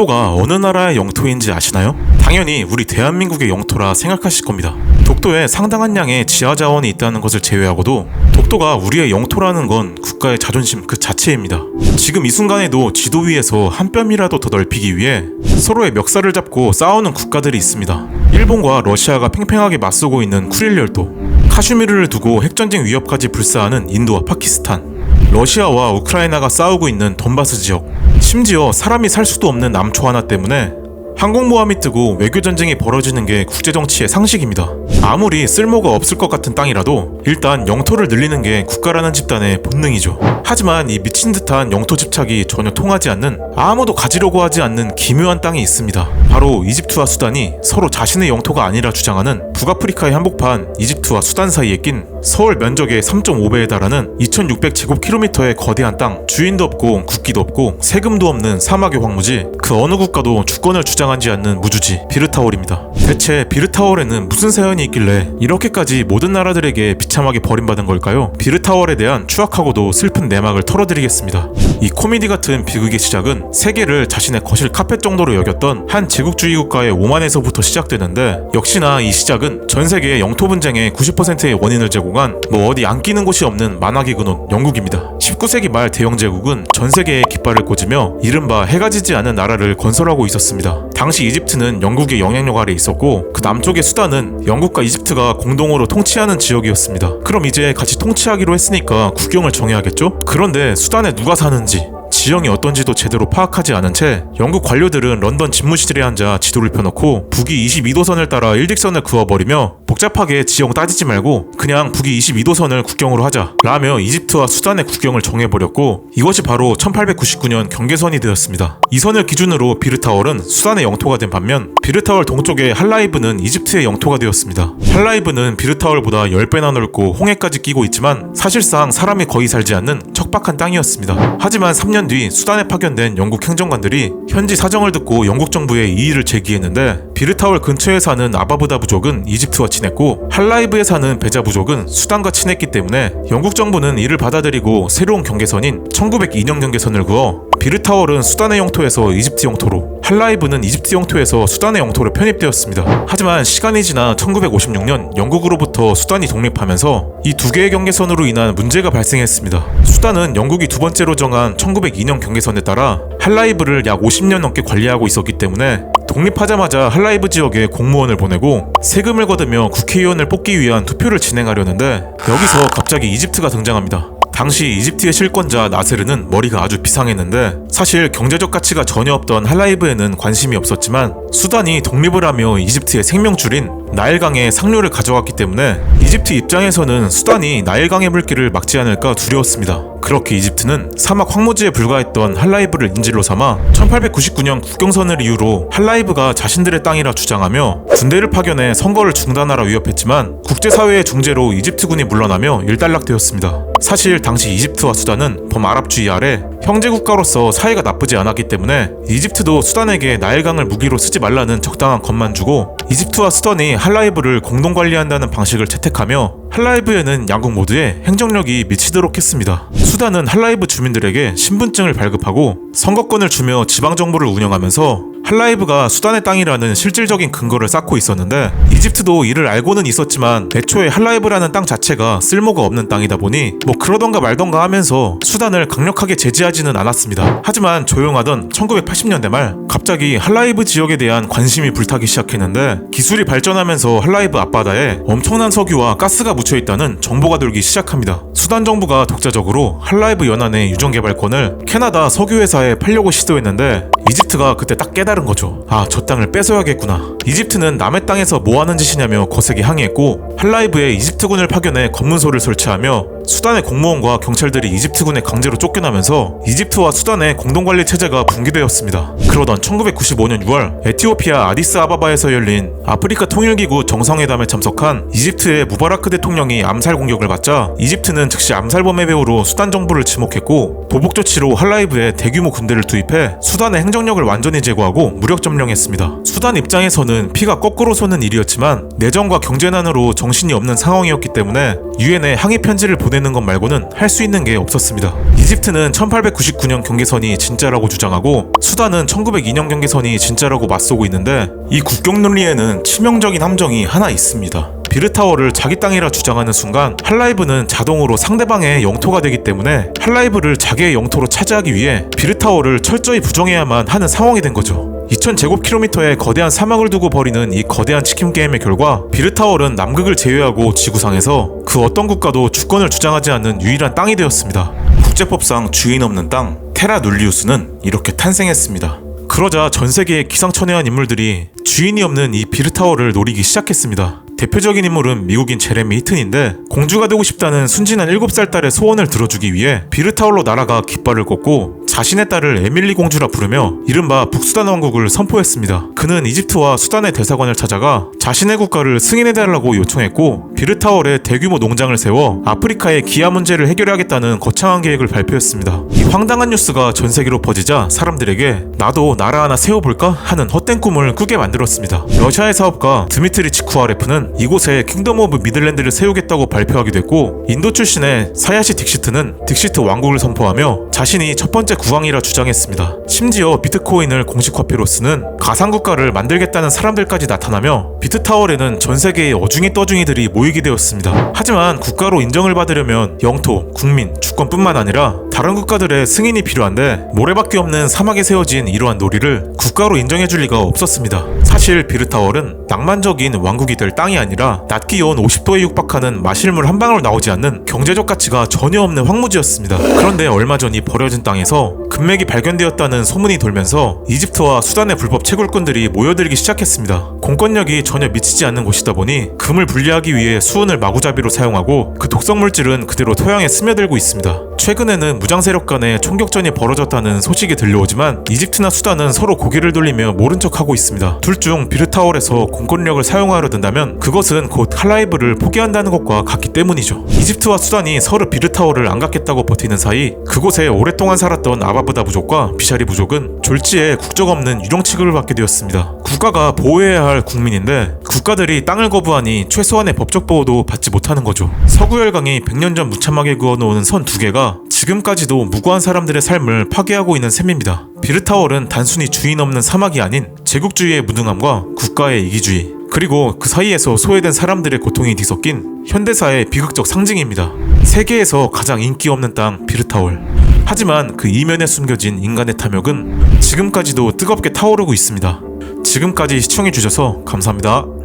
독도가 어느 나라의 영토인지 아시나요? 당연히 우리 대한민국의 영토라 생각하실 겁니다. 독도에 상당한 양의 지하 자원이 있다는 것을 제외하고도 독도가 우리의 영토라는 건 국가의 자존심 그 자체입니다. 지금 이 순간에도 지도 위에서 한 뼘이라도 더 넓히기 위해 서로의 멱살을 잡고 싸우는 국가들이 있습니다. 일본과 러시아가 팽팽하게 맞서고 있는 쿠릴 열도, 카슈미르를 두고 핵전쟁 위협까지 불사하는 인도와 파키스탄, 러시아와 우크라이나가 싸우고 있는 돈바스 지역, 심지어 사람이 살 수도 없는 남초 하나 때문에 항공모함이 뜨고 외교 전쟁이 벌어지는 게 국제 정치의 상식입니다. 아무리 쓸모가 없을 것 같은 땅이라도 일단 영토를 늘리는 게 국가라는 집단의 본능이죠. 하지만 이 미친 듯한 영토 집착이 전혀 통하지 않는 아무도 가지려고 하지 않는 기묘한 땅이 있습니다. 바로 이집트와 수단이 서로 자신의 영토가 아니라 주장하는 북아프리카의 한복판 이집트와 수단 사이에 낀 서울 면적의 3.5배에 달하는 2600제곱킬로미터의 거대한 땅 주인도 없고 국기도 없고 세금도 없는 사막의 황무지 그 어느 국가도 주권을 주장하지 않는 무주지 비르타월입니다. 대체 비르타월에는 무슨 사연이 있길래 이렇게까지 모든 나라들에게 비참하게 버림받은 걸까요? 비르타월에 대한 추악하고도 슬픈 내막을 털어드리겠습니다. 이 코미디 같은 비극의 시작은 세계를 자신의 거실 카펫 정도로 여겼던 한 제국주의 국가의 오만에서부터 시작되는데 역시나 이 시작은 전 세계의 영토 분쟁의 90%의 원인을 제공한 뭐 어디 안 끼는 곳이 없는 만화기 근원 영국입니다. 19세기 말 대영 제국은 전 세계에 깃발을 꽂으며 이른바 해가 지지 않은 나라를 건설하고 있었습니다. 당시 이집트는 영국의 영향력 아래 있었고 그 남쪽의 수단은 영국 과 이집트가 공동으로 통치하는 지역이었습니다. 그럼 이제 같이 통치하기로 했으니까 국경을 정해야겠죠? 그런데 수단에 누가 사는지 지형이 어떤지도 제대로 파악하지 않은 채 영국 관료들은 런던 집무실에 앉아 지도를 펴놓고 북위 22도선을 따라 일직선을 그어버리며 복잡하게 지형 따지지 말고 그냥 북위 22도선을 국경으로 하자 라며 이집트와 수단의 국경을 정해버렸고 이것이 바로 1899년 경계선이 되었습니다. 이 선을 기준으로 비르타월은 수단의 영토가 된 반면 비르타월 동쪽의 할라이브는 이집트의 영토가 되었습니다. 할라이브는 비르타월보다 10배나 넓고 홍해까지 끼고 있지만 사실상 사람이 거의 살지 않는 척박한 땅이었습니다. 하지만 3년 뒤 수단에 파견된 영국 행정관들이 현지 사정을 듣고 영국 정부에 이의를 제기했는데 비르타월 근처에 사는 아바부다 부족은 이집트와 친했고 할라이브에 사는 베자 부족은 수단과 친했기 때문에 영국 정부는 이를 받아들이고 새로운 경계선인 1902년 경계선을 그어 비르타월은 수단의 영토에서 이집트 영토로 할라이브는 이집트 영토에서 수단의 영토로 편입되었습니다. 하지만 시간이 지나 1956년 영국으로부터 수단이 독립하면서 이 두 개의 경계선으로 인한 문제가 발생했습니다. 수단은 영국이 두 번째로 정한 1902년 경계선에 따라 할라이브를 약 50년 넘게 관리하고 있었기 때문에 독립하자마자 할라이브 지역에 공무원을 보내고 세금을 거두며 국회의원을 뽑기 위한 투표를 진행하려는데 여기서 갑자기 이집트가 등장합니다. 당시 이집트의 실권자 나세르는 머리가 아주 비상했는데 사실 경제적 가치가 전혀 없던 할라이브에는 관심이 없었지만 수단이 독립을 하며 이집트의 생명줄인 나일강의 상류를 가져갔기 때문에 이집트 입장에서는 수단이 나일강의 물길을 막지 않을까 두려웠습니다. 그렇게 이집트는 사막 황무지에 불과했던 할라이브를 인질로 삼아 1899년 국경선을 이유로 할라이브가 자신들의 땅이라 주장하며 군대를 파견해 선거를 중단하라 위협했지만 국제사회의 중재로 이집트군이 물러나며 일단락되었습니다. 사실 당시 이집트와 수단은 범아랍주의 아래 형제 국가로서 사이가 나쁘지 않았기 때문에 이집트도 수단에게 나일강을 무기로 쓰지 말라는 적당한 것만 주고 이집트와 수단이 할라이브를 공동 관리한다는 방식을 채택하며 할라이브에는 양국 모두에 행정력이 미치도록 했습니다. 수단은 할라이브 주민들에게 신분증을 발급하고 선거권을 주며 지방 정부를 운영하면서 할라이브가 수단의 땅이라는 실질적인 근거를 쌓고 있었는데 이집트도 이를 알고는 있었지만 애초에 할라이브라는 땅 자체가 쓸모가 없는 땅이다 보니 뭐 그러던가 말던가 하면서 수단을 강력하게 제지하지는 않았습니다. 하지만 조용하던 1980년대 말 갑자기 할라이브 지역에 대한 관심이 불타기 시작했는데 기술이 발전하면서 할라이브 앞바다에 엄청난 석유와 가스가 묻혀 있다는 정보가 돌기 시작합니다. 수단 정부가 독자적으로 할라이브 연안의 유전 개발권을 캐나다 석유 회사에 팔려고 시도했는데 이집트가 그때 딱 깨달은 거죠. 아, 저 땅을 뺏어야겠구나. 이집트는 남의 땅에서 뭐 하는 짓이냐며 거세게 항의했고 할라이브에 이집트군을 파견해 검문소를 설치하며 수단의 공무원과 경찰들이 이집트군에 강제로 쫓겨나면서 이집트와 수단의 공동관리 체제가 붕괴되었습니다. 그러던 1995년 6월 에티오피아 아디스 아바바에서 열린 아프리카 통일기구 정상회담에 참석한 이집트의 무바라크 대통령이 암살 공격을 받자 이집트는 즉시 암살범의 배우로 수단 정부를 지목했고 보복 조치로 할라이브에 대규모 군대를 투입해 수단의 행정력을 완전히 제거하고 무력 점령했습니다. 수단 입장에서는 피가 거꾸로 솟는 일이었지만 내정과 경제난으로 정신이 없는 상황이었기 때문에 유엔에 항의 편지를 보내는 것 말고는 할 수 있는 게 없었습니다. 이집트는 1899년 경계선이 진짜라고 주장하고 수단은 1902년 경계선이 진짜라고 맞서고 있는데 이 국경 논리에는 치명적인 함정이 하나 있습니다. 비르타워를 자기 땅이라 주장하는 순간 할라이브는 자동으로 상대방의 영토가 되기 때문에 할라이브를 자기의 영토로 차지하기 위해 비르타워를 철저히 부정해야만 하는 상황이 된 거죠. 2000 제곱킬로미터의 거대한 사막을 두고 벌이는 이 거대한 치킨 게임의 결과 비르타월은 남극을 제외하고 지구상에서 그 어떤 국가도 주권을 주장하지 않는 유일한 땅이 되었습니다. 국제법상 주인 없는 땅 테라 눌리우스는 이렇게 탄생했습니다. 그러자 전 세계의 기상천외한 인물들이 주인이 없는 이 비르타워를 노리기 시작했습니다. 대표적인 인물은 미국인 제레미 히튼인데 공주가 되고 싶다는 순진한 7살 딸의 소원을 들어주기 위해 비르타월로 날아가 깃발을 꽂고 자신의 딸을 에밀리 공주라 부르며 이른바 북수단 왕국을 선포했습니다. 그는 이집트와 수단의 대사관을 찾아가 자신의 국가를 승인해달라고 요청했고 비르타월에 대규모 농장을 세워 아프리카의 기아 문제를 해결하겠다는 거창한 계획을 발표했습니다. 이 황당한 뉴스가 전 세계로 퍼지자 사람들에게 나도 나라 하나 세워볼까 하는 헛된 꿈을 꾸게 만들었습니다. 러시아의 사업가 드미트리 치쿠아레프는 이곳에 킹덤 오브 미들랜드를 세우겠다고 발표하기도 했고 인도 출신의 사야시 딕시트는 딕시트 왕국을 선포하며 자신이 첫 번째 국왕이라 주장했습니다. 심지어 비트코인을 공식 화폐로 쓰는 가상국가를 만들겠다는 사람들까지 나타나며 비트타월에는 전 세계의 어중이 떠중이들이 모이게 되었습니다. 하지만 국가로 인정을 받으려면 영토, 국민, 주 권뿐만 아니라 다른 국가들의 승인이 필요한데 모래밖에 없는 사막에 세워진 이러한 놀이를 국가로 인정해줄 리가 없었습니다. 사실 비르타월은 낭만적인 왕국이 될 땅이 아니라 낮 기온 50도에 육박하는 마실물 한 방울 나오지 않는 경제적 가치가 전혀 없는 황무지였습니다. 그런데 얼마 전 이 버려진 땅에서 금맥이 발견되었다는 소문이 돌면서 이집트와 수단의 불법 채굴꾼들이 모여들기 시작했습니다. 공권력이 전혀 미치지 않는 곳이다 보니 금을 분리하기 위해 수은을 마구잡이로 사용하고 그 독성 물질은 그대로 토양에 스며들고 있습니다. 있다. 최근에는 무장 세력 간의 총격전이 벌어졌다는 소식이 들려오지만 이집트나 수단은 서로 고개를 돌리며 모른 척하고 있습니다. 둘 중 비르타월에서 공권력을 사용하려 든다면 그것은 곧 칼라이브를 포기한다는 것과 같기 때문이죠. 이집트와 수단이 서로 비르타월을 안 갖겠다고 버티는 사이 그곳에 오랫동안 살았던 아바브다 부족과 비샤리 부족은 졸지에 국적 없는 유령 취급을 받게 되었습니다. 국가가 보호해야 할 국민인데 국가들이 땅을 거부하니 최소한의 법적 보호도 받지 못하는 거죠. 서구열강이 100년 전 무참하게 그어놓은 선 두 개가 지금까지도 무고한 사람들의 삶을 파괴하고 있는 셈입니다. 비르타월은 단순히 주인 없는 사막이 아닌 제국주의의 무능함과 국가의 이기주의 그리고 그 사이에서 소외된 사람들의 고통이 뒤섞인 현대사의 비극적 상징입니다. 세계에서 가장 인기 없는 땅 비르타월. 하지만 그 이면에 숨겨진 인간의 탐욕은 지금까지도 뜨겁게 타오르고 있습니다. 지금까지 시청해주셔서 감사합니다.